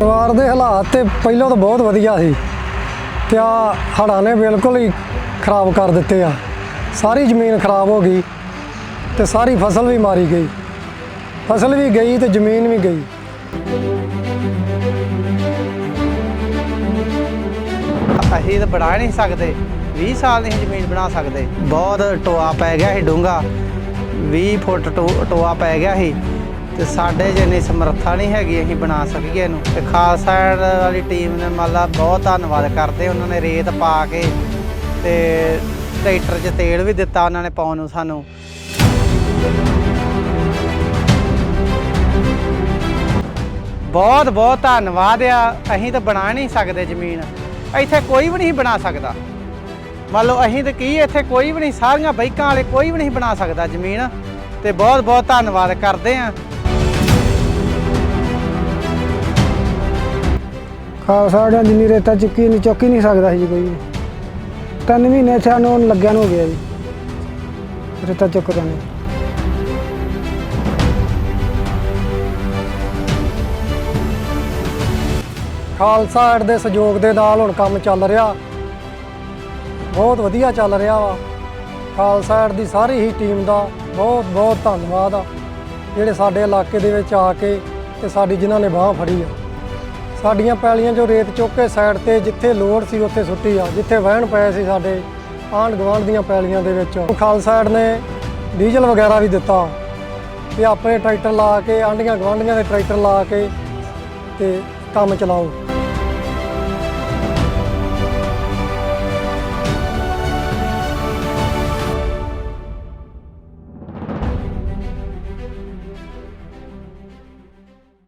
ਪਰਿਵਾਰ ਦੇ ਹਾਲਾਤ ਤੇ ਪਹਿਲਾਂ ਤਾਂ ਬਹੁਤ ਵਧੀਆ ਸੀ ਤੇ ਆ ਹੜ੍ਹਾਂ ਨੇ ਬਿਲਕੁਲ ਹੀ ਖਰਾਬ ਕਰ ਦਿੱਤੇ ਆ। ਸਾਰੀ ਜ਼ਮੀਨ ਖਰਾਬ ਹੋ ਗਈ ਤੇ ਸਾਰੀ ਫਸਲ ਵੀ ਮਾਰੀ ਗਈ। ਫਸਲ ਵੀ ਗਈ ਤੇ ਜ਼ਮੀਨ ਵੀ ਗਈ। ਅਸੀਂ ਤਾਂ ਬਣਾ ਨਹੀਂ ਸਕਦੇ। 20 ਸਾਲ ਨਹੀਂ ਜ਼ਮੀਨ ਬਣਾ ਸਕਦੇ। ਬਹੁਤ ਟੋਆ ਪੈ ਗਿਆ ਸੀ ਡੂੰਘਾ। 20 ਫੁੱਟ ਟੋ- ਟੋਆ ਪੈ ਗਿਆ ਸੀ। ਤੇ ਸਾਡੇ ਜਿੰਨੀ ਸਮਰੱਥਾ ਨਹੀਂ ਹੈਗੀ, ਅਸੀਂ ਬਣਾ ਸਕੀਏ ਇਹਨੂੰ। ਤੇ ਖਾਲਸਾ ਏਡ ਵਾਲੀ ਟੀਮ ਨੇ ਮਾਲਾ ਬਹੁਤ ਧੰਨਵਾਦ ਕਰਦੇ, ਉਹਨਾਂ ਨੇ ਰੇਤ ਪਾ ਕੇ ਤੇ ਟਰੈਕਟਰ 'ਚ ਤੇਲ ਵੀ ਦਿੱਤਾ ਉਹਨਾਂ ਨੇ ਪਾਉਣ ਨੂੰ ਸਾਨੂੰ। ਬਹੁਤ ਬਹੁਤ ਧੰਨਵਾਦ ਆ, ਅਸੀਂ ਤਾਂ ਬਣਾ ਨਹੀਂ ਸਕਦੇ ਜ਼ਮੀਨ। ਇੱਥੇ ਕੋਈ ਵੀ ਨਹੀਂ ਬਣਾ ਸਕਦਾ। ਮੰਨ ਲਓ, ਅਸੀਂ ਤਾਂ ਕੀ ਇੱਥੇ ਕੋਈ ਵੀ ਨਹੀਂ, ਸਾਰੀਆਂ ਬਾਈਕਾਂ ਵਾਲੇ ਕੋਈ ਵੀ ਨਹੀਂ ਬਣਾ ਸਕਦਾ ਜ਼ਮੀਨ। ਤੇ ਬਹੁਤ ਬਹੁਤ ਧੰਨਵਾਦ ਕਰਦੇ ਆ। ਖਾਲਸਾ ਸਾਡਿਆਂ ਜਿੰਨੀ ਰੇਤਾ ਚੁੱਕੀ ਨਹੀਂ ਚੁੱਕੀ ਨਹੀਂ ਸਕਦਾ ਸੀ ਜੀ ਕੋਈ ਵੀ। ਤਿੰਨ ਮਹੀਨੇ ਸਾਨੂੰ ਲੱਗਿਆ ਨੂੰ ਹੋ ਗਿਆ ਜੀ। ਰੇਤਾ ਚੁੱਕਦਾ ਨਹੀਂ ਖਾਲਸਾ ਐਡ ਦੇ ਸਹਿਯੋਗ ਦੇ ਨਾਲ ਹੁਣ ਕੰਮ ਚੱਲ ਰਿਹਾ। ਬਹੁਤ ਵਧੀਆ ਚੱਲ ਰਿਹਾ ਵਾ। ਖਾਲਸਾ ਐਡ ਦੀ ਸਾਰੀ ਹੀ ਟੀਮ ਦਾ ਬਹੁਤ ਬਹੁਤ ਧੰਨਵਾਦ ਆ। ਜਿਹੜੇ ਸਾਡੇ ਇਲਾਕੇ ਦੇ ਵਿੱਚ ਆ ਕੇ ਤੇ ਸਾਡੀ ਜਿਨ੍ਹਾਂ ਨੇ ਬਾਹ ਫੜੀ ਆ। ਸਾਡੀਆਂ ਪੈਲੀਆਂ ਜੋ ਰੇਤ ਚੁੱਕ ਕੇ ਸਾਈਡ ਤੇ ਜਿੱਥੇ ਲੋੜ ਸੀ ਉੱਥੇ ਸੁੱਟੀ ਆ, ਜਿੱਥੇ ਵਹਿਣ ਪਏ ਸੀ ਸਾਡੇ ਆਂਢ ਗੁਆਂਢ ਦੀਆਂ ਪੈਲੀਆਂ ਦੇ ਵਿੱਚ। ਖਾਲਸਾ ਏਡ ਨੇ ਡੀਜ਼ਲ ਵਗੈਰਾ ਵੀ ਦਿੱਤਾ ਤੇ ਆਪਣੇ ਟਰੈਕਟਰ ਲਾ ਕੇ, ਆਂਢੀਆਂ ਗੁਆਂਢੀਆਂ ਦੇ ਟਰੈਕਟਰ ਲਾ ਕੇ ਤੇ ਕੰਮ ਚਲਾਓ।